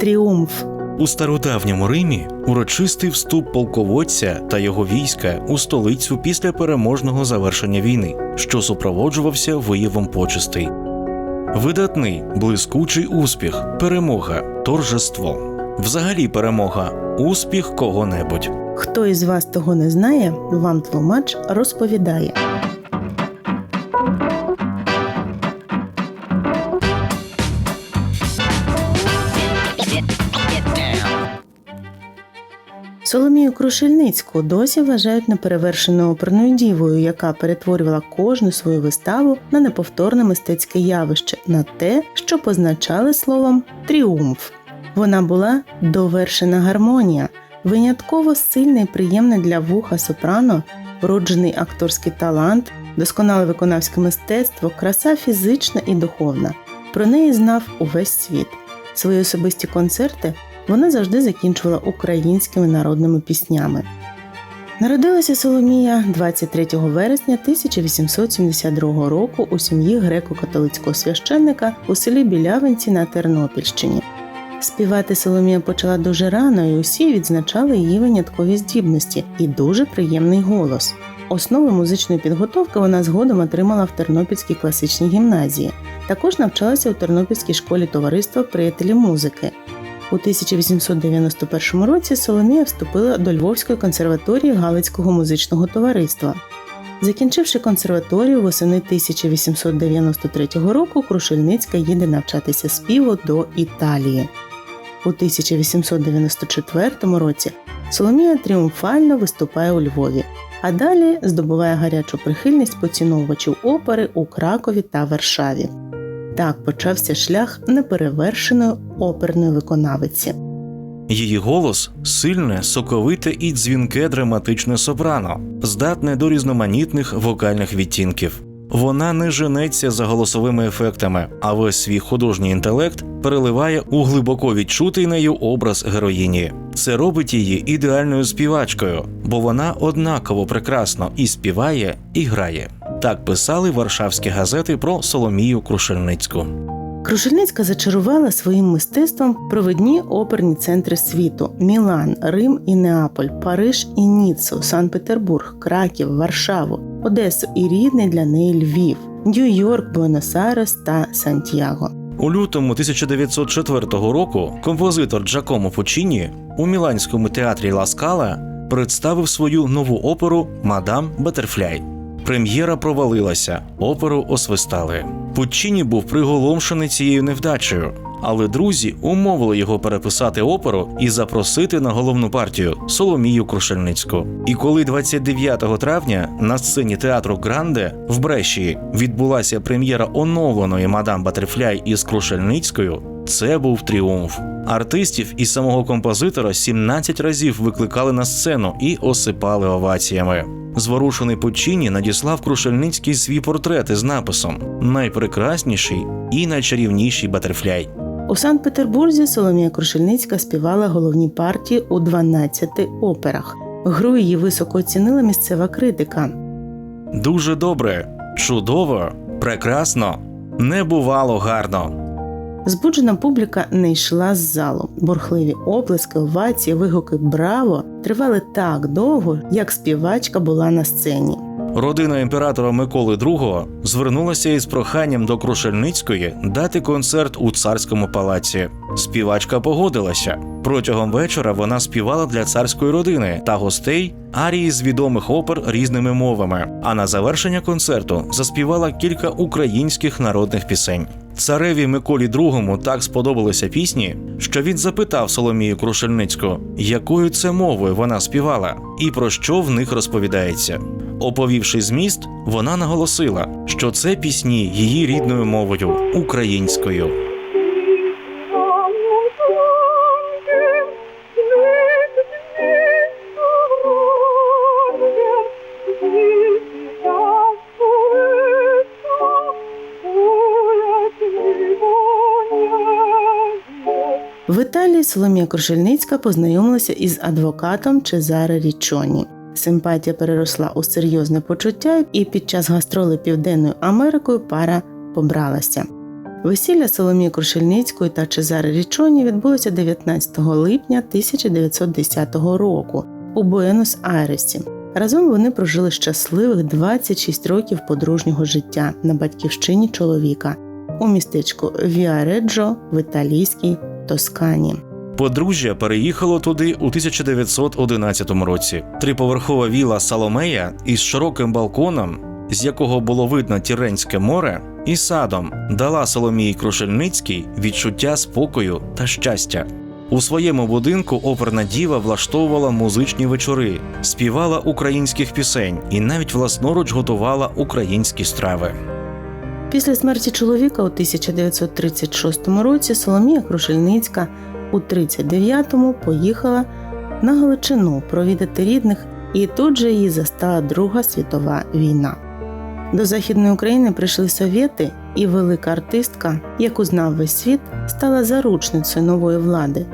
Тріумф. У стародавньому Римі урочистий вступ полководця та його війська у столицю після переможного завершення війни, що супроводжувався виявом почестей. Видатний, блискучий успіх, перемога, торжество. Взагалі перемога, успіх кого-небудь. Хто із вас того не знає, вам тлумач розповідає. Соломію Крушельницьку досі вважають неперевершеною оперною дівою, яка перетворювала кожну свою виставу на неповторне мистецьке явище, на те, що позначали словом тріумф. Вона була довершена гармонія, винятково сильне і приємне для вуха сопрано, вроджений акторський талант, досконале виконавське мистецтво, краса фізична і духовна. Про неї знав увесь світ. Свої особисті концерти вона завжди закінчувала українськими народними піснями. Народилася Соломія 23 вересня 1872 року у сім'ї греко-католицького священника у селі Білявинці на Тернопільщині. Співати Соломія почала дуже рано, і усі відзначали її виняткові здібності і дуже приємний голос. Основи музичної підготовки вона згодом отримала в Тернопільській класичній гімназії. Також навчалася у Тернопільській школі товариства приятелі музики. У 1891 році Соломія вступила до Львовської консерваторії Галицького музичного товариства. Закінчивши консерваторію восени 1893 року, Крушельницька їде навчатися співу до Італії. У 1894 році Соломія тріумфально виступає у Львові, а далі здобуває гарячу прихильність поціновувачів опери у Кракові та Варшаві. Так почався шлях неперевершеної оперної виконавиці. Її голос сильне, соковите і дзвінке драматичне сопрано, здатне до різноманітних вокальних відтінків. Вона не женеться за голосовими ефектами, а весь свій художній інтелект переливає у глибоко відчутий нею образ героїні. Це робить її ідеальною співачкою, бо вона однаково прекрасно і співає, і грає. Так писали варшавські газети про Соломію Крушельницьку. Крушельницька зачарувала своїм мистецтвом провідні оперні центри світу: Мілан, Рим і Неаполь, Париж і Ніццу, Санкт-Петербург, Краків, Варшаву, Одесу і рідний для неї Львів, Нью-Йорк, Буенос-Айрес та Сантьяго. У лютому 1904 року композитор Джакомо Пучіні у Міланському театрі Ла Скала представив свою нову оперу Мадам Батерфляй. Прем'єра провалилася, оперу освистали. Пуччіні був приголомшений цією невдачею, але друзі умовили його переписати оперу і запросити на головну партію Соломію Крушельницьку. І коли 29 травня на сцені театру Гранде в Брешії відбулася прем'єра оновленої мадам Батерфляй із Крушельницькою, це був тріумф. Артистів і самого композитора 17 разів викликали на сцену і осипали оваціями. Зворушений Пучіні надіслав Крушельницький свій портрет із написом Найпрекрасніший і найчарівніший Батерфляй. У Санкт-Петербурзі Соломія Крушельницька співала головні партії у 12 операх. Гру її високо оцінила місцева критика. Дуже добре, чудово, прекрасно, не бувало гарно. Збуджена публіка не йшла з залу. Бурхливі оплески, овації, вигуки Браво тривали так довго, як співачка була на сцені. Родина імператора Миколи II звернулася із проханням до Крушельницької дати концерт у царському палаці. Співачка погодилася. Протягом вечора вона співала для царської родини та гостей арії з відомих опер різними мовами. А на завершення концерту заспівала кілька українських народних пісень. Цареві Миколі II так сподобалися пісні, що він запитав Соломію Крушельницьку, якою це мовою вона співала і про що в них розповідається. Оповівши зміст, вона наголосила, що це пісні її рідною мовою українською. В Італії Соломія Крушельницька познайомилася із адвокатом Чезаре Річоні. Симпатія переросла у серйозне почуття, і під час гастролей Південною Америкою пара побралася. Весілля Соломії Крушельницької та Чезари Річоні відбулося 19 липня 1910 року у Буенос-Айресі. Разом вони прожили щасливих 26 років подружнього життя на батьківщині чоловіка у містечку Віареджо в італійській Тоскані. Подружжя переїхало туди у 1911 році. Триповерхова віла Саломея із широким балконом, з якого було видно Тіренське море, і садом дала Соломії Крушельницькій відчуття спокою та щастя. У своєму будинку оперна діва влаштовувала музичні вечори, співала українських пісень і навіть власноруч готувала українські страви. Після смерті чоловіка у 1936 році Соломія Крушельницька у 39-му поїхала на Галичину провідати рідних, і тут же її застала Друга світова війна. До Західної України прийшли совєти, і велика артистка, яку знав весь світ, стала заручницею нової влади.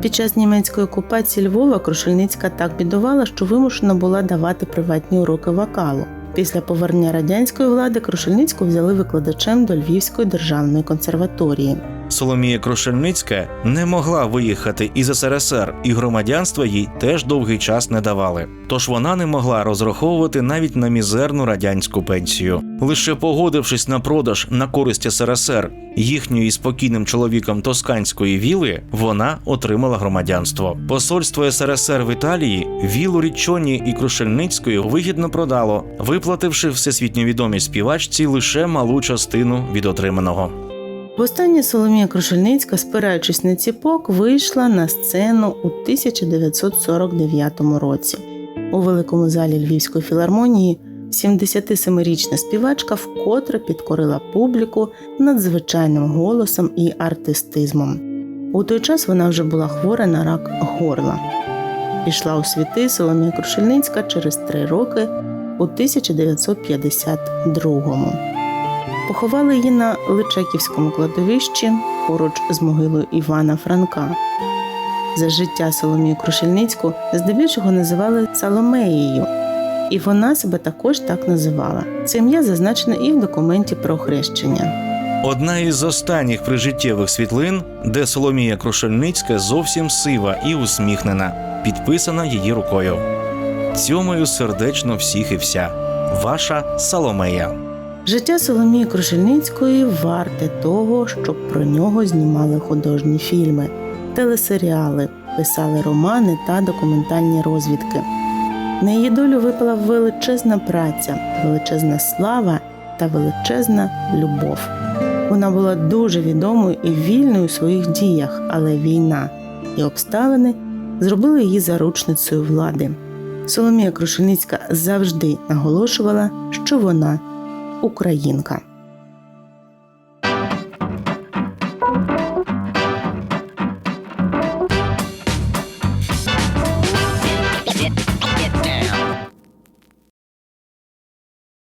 Під час німецької окупації Львова Крушельницька так бідувала, що вимушена була давати приватні уроки вокалу. Після повернення радянської влади Крушельницьку взяли викладачем до Львівської державної консерваторії. Соломія Крушельницька не могла виїхати із СРСР, і громадянства їй теж довгий час не давали. Тож вона не могла розраховувати навіть на мізерну радянську пенсію. Лише погодившись на продаж на користь СРСР їхньої спокійним чоловіком тосканської віли, вона отримала громадянство. Посольство СРСР в Італії вілу Річоні і Крушельницької вигідно продало, виплативши всесвітньо відомій співачці лише малу частину від отриманого. Востаннє Соломія Крушельницька, спираючись на ціпок, вийшла на сцену у 1949 році. У великому залі Львівської філармонії 77-річна співачка вкотре підкорила публіку надзвичайним голосом і артистизмом. У той час вона вже була хвора на рак горла. Пішла у світи Соломія Крушельницька через три роки у 1952-му. Поховали її на Личаківському кладовищі поруч з могилою Івана Франка. За життя Соломію Крушельницьку здебільшого називали Соломеєю, і вона себе також так називала. Це ім'я зазначено і в документі про хрещення. Одна із останніх прижиттєвих світлин, де Соломія Крушельницька зовсім сива і усміхнена, підписана її рукою. Цьомою сердечно всіх і вся. Ваша Соломея. Життя Соломії Крушельницької варте того, щоб про нього знімали художні фільми, телесеріали, писали романи та документальні розвідки. На її долю випала величезна праця, величезна слава та величезна любов. Вона була дуже відомою і вільною у своїх діях, але війна і обставини зробили її заручницею влади. Соломія Крушельницька завжди наголошувала, що вона українка.